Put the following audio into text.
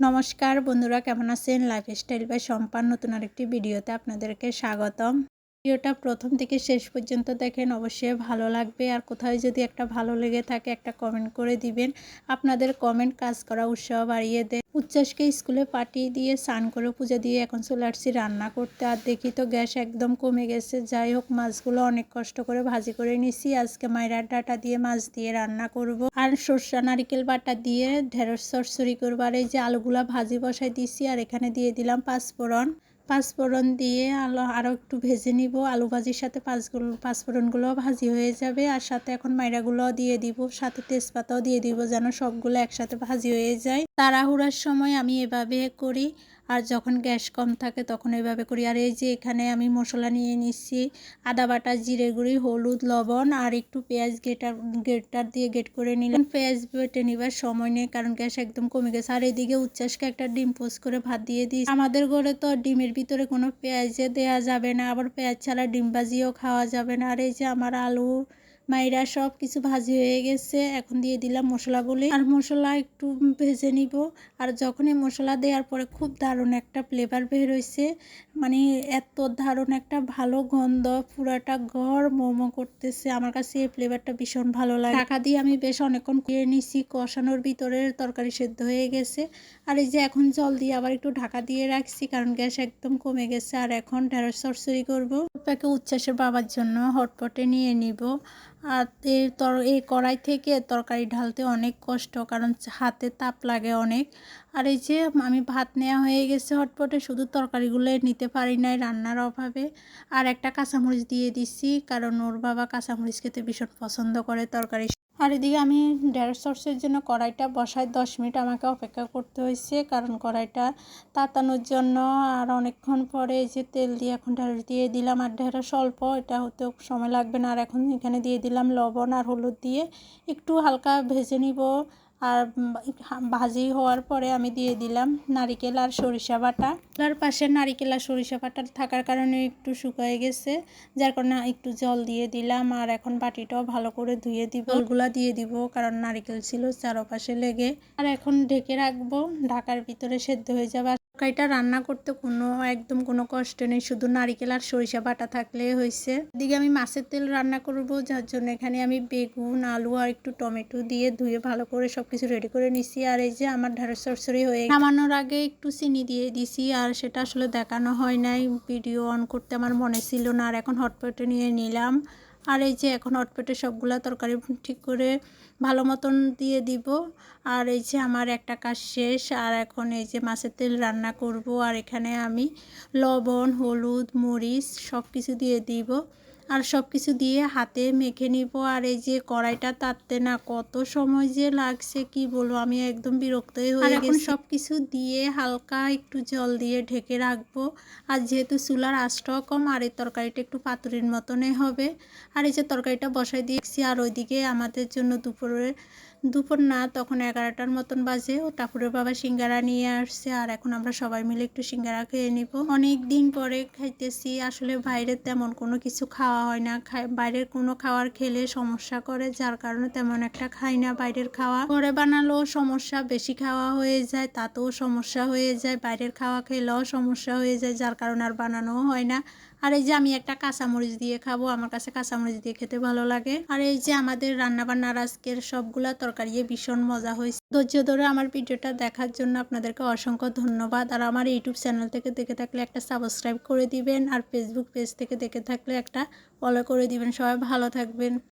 নমস্কার বন্ধুরা কেমন আছেন? লাইফস্টাইল বা সম্পান নতুন আরেকটি ভিডিওতে আপনাদেরকে স্বাগতম। ভিডিওটা প্রথম থেকে শেষ পর্যন্ত দেখেন অবশ্যই ভালো লাগবে। আর কোথাও যদি একটা ভালো লেগে থাকে একটা কমেন্ট করে দিবেন। আপনাদের কমেন্ট কাজ করা উৎসাহ বাড়িয়ে দেয়। উচ্ছ্বাসকে স্কুলে পাঠিয়ে দিয়ে, স্নান করে পূজা দিয়ে এখন চলে আসছি রান্না করতে। আর দেখি তো গ্যাস একদম কমে গেছে। যাই হোক, মাছগুলো অনেক কষ্ট করে ভাজি করে নিছি। আজকে মাইরার ডাটা দিয়ে মাছ দিয়ে রান্না করব। আর সর্ষা, নারিকেল বাটা দিয়ে ঢেঁড়স সরসরি করব। আর এই যে আলুগুলা ভাজি বসাই দিছি। আর এখানে দিয়ে দিলাম পাঁচফোড়ন। পাঁচফোড়ন দিয়ে আলো আরও একটু ভেজে নিব। আলু ভাজির সাথে পাঁচগুলো পাঁচফোড়নগুলো ভাজি হয়ে যাবে। আর সাথে এখন মাইরাগুলোও দিয়ে দিব। সাথে তেজপাতাও দিয়ে দিব যেন সবগুলো একসাথে ভাজি হয়ে যায়। তাড়াহুড়ার সময় আমি এভাবে করি। আর যখন গ্যাস কম থাকে তখন এভাবে করি। আর এই যে এখানে আমি মশলা নিয়ে নিচ্ছি, আদা বাটা, জিরে গুঁড়ি, হলুদ, লবণ আর একটু পেঁয়াজ গেটার গেটার দিয়ে গেট করে নিলাম। পেঁয়াজ বেটে নিবার সময় নেই কারণ গ্যাস একদম কমে গেছে। আর এদিকে উচ্ছ্বাসকে একটা ডিম পোস করে ভাত দিয়ে দিই। আমাদের ঘরে তো ডিমের ভিতরে কোনো পেঁয়াজে দেওয়া যাবে না, আবার পেঁয়াজ ছাড়া ডিম ভাজিও খাওয়া যাবে না। আর এই যে আমার আলু মাইরা সব কিছু ভাজি হয়ে গেছে, এখন দিয়ে দিলাম মশলাগুলি আর মশলা একটু ভেজে নিব। আর যখনই মশলা দেওয়ার পরে খুব দারুণ একটা ফ্লেভার বের হয়েছে মানে এত দারুণ একটা ভালো গন্ধ, পুরাটা ঘর মোমো করতেছে। আমার কাছে এই ফ্লেভারটা ভীষণ ভালো লাগে। টাকা দিয়ে আমি বেশ অনেকক্ষণ কুড়িয়ে নিছি, কষানোর ভিতরে তরকারি সেদ্ধ হয়ে গেছে। আর এই যে এখন জল দিয়ে আবার একটু ঢাকা দিয়ে রাখছি, কারণ গ্যাস একদম কমে গেছে। আর এখন ঢেঁড়স সরসরি করব। তাকে উচ্ছ্বাসের বাবার জন্য হটপটে নিয়ে নিব। আর এর তর এই কড়াই থেকে তরকারি ঢালতে অনেক কষ্ট, কারণ হাতে তাপ লাগে অনেক। আর এই যে আমি ভাত নেওয়া হয়ে গেছে হটপটে, শুধু তরকারিগুলো নিতে পারি নাই রান্নার অভাবে। আর একটা কাঁচামরিচ দিয়ে দিছি, কারণ ওর বাবা কাঁচামরিচ খেতে ভীষণ পছন্দ করে তরকারি আর এদিকে আমি ডেড় সর্ষের জন্য কড়াইটা বসায়, দশ মিনিট আমাকে অপেক্ষা করতে হয়েছে। কারণ কড়াইটা তাতানোর জন্য আর অনেকক্ষণ পরে যে তেল দিয়ে এখন ঢেঁড়স দিয়ে দিলাম, আর ঢেঁড়স অল্প, এটা হতে সময় লাগবে না। আর এখন এখানে দিয়ে দিলাম লবণ আর হলুদ দিয়ে একটু হালকা ভেজে নিব। আর ভাজি হওয়ার পরে আমি দিয়ে দিলাম নারিকেল আর সরিষা বাটা। তার পাশে নারিকেল আর সরিষা বাটা থাকার কারণে একটু শুকায় গেছে, যার কারণে একটু জল দিয়ে দিলাম। আর এখন বাটিটাও ভালো করে ধুয়ে দিব। জলগুলা দিয়ে দিব, কারণ নারিকেল ছিল চারপাশে লেগে। আর এখন ঢেকে রাখব। ঢাকার ভিতরে সেদ্ধ হয়ে যাবে। তরকারিটা রান্না করতে কোনো, একদম কোনো কষ্ট নেই। শুধু নারিকেল আর সরিষা বাটা থাকলে হয়েছে। এদিকে আমি মাছের তেল রান্না করব, যার জন্য এখানে আমি বেগুন, আলু আর একটু টমেটো দিয়ে ধুয়ে ভালো করে সব কিছু রেডি করে নিছি। আর এই যে আমার ঢেঁড়স সরসরি হয়ে নামানোর আগে একটু চিনি দিয়ে দিছি, আর সেটা আসলে দেখানো হয় নাই। ভিডিও অন করতে আমার মনে ছিল না, আর এখন হটপটে নিয়ে নিলাম। আর এই যে এখন অটপেটে সবগুলা তরকারি ঠিক করে ভালো মতন দিয়ে দিব। আর এই যে আমার একটা কাজ শেষ, আর এখন এই যে মাছের তেল রান্না করব, আর এখানে আমি লবণ, হলুদ, মরিচ সব কিছু দিয়ে দিব। আর সব কিছু দিয়ে হাতে মেখে নিব। আর এই যে কড়াইটা তাততে না কত সময় যে লাগছে কি বলব? আমি একদম বিরক্তই হয়ে গেছি। সব কিছু দিয়ে হালকা একটু জল দিয়ে ঢেকে রাখব। আর যেহেতু চুলার আঁচটাও কম আর এই তরকারিটা একটু পাতুরির মতনই হবে। আর এই যে তরকারিটা বসাই দিয়েছি আর ওইদিকে আমাদের জন্য দুপুরে দুপুর না, তখন এগারোটার মতন বাজে ও ঠাকুরের বাবা সিঙ্গারা নিয়ে আসছে। আর এখন আমরা সবাই মিলে একটু সিঙ্গারা খেয়ে নিব। অনেক দিন পরে খাইতেছি। আসলে বাইরে তেমন কোনো কিছু খাওয়া হয় না। বাইরের কোনো খাওয়ার খেলে সমস্যা করে, যার কারণে তেমন একটা খাই না বাইরের খাওয়া। ঘরে বানালেও সমস্যা, বেশি খাওয়া হয়ে যায়, তাতেও সমস্যা হয়ে যায়। বাইরের খাওয়া খেলেও সমস্যা হয়ে যায়, যার কারণে আর বানানোও হয় না। আর এই যে আমি একটা কাঁচামরিচ দিয়ে খাব, আমার কাছে কাঁচামরিচ দিয়ে খেতে ভালো লাগে। আর এই যে আমাদের রান্নাবান্নার আজকের সবগুলা তরকারি ভীষণ মজা হয়েছে। ধৈর্য ধরে আমার ভিডিওটা দেখার জন্য আপনাদেরকে অসংখ্য ধন্যবাদ। আর আমার ইউটিউব চ্যানেল থেকে দেখে থাকলে একটা সাবস্ক্রাইব করে দিবেন, আর ফেসবুক পেজ থেকে দেখে থাকলে একটা ফলো করে দিবেন। সবাই ভালো থাকবেন।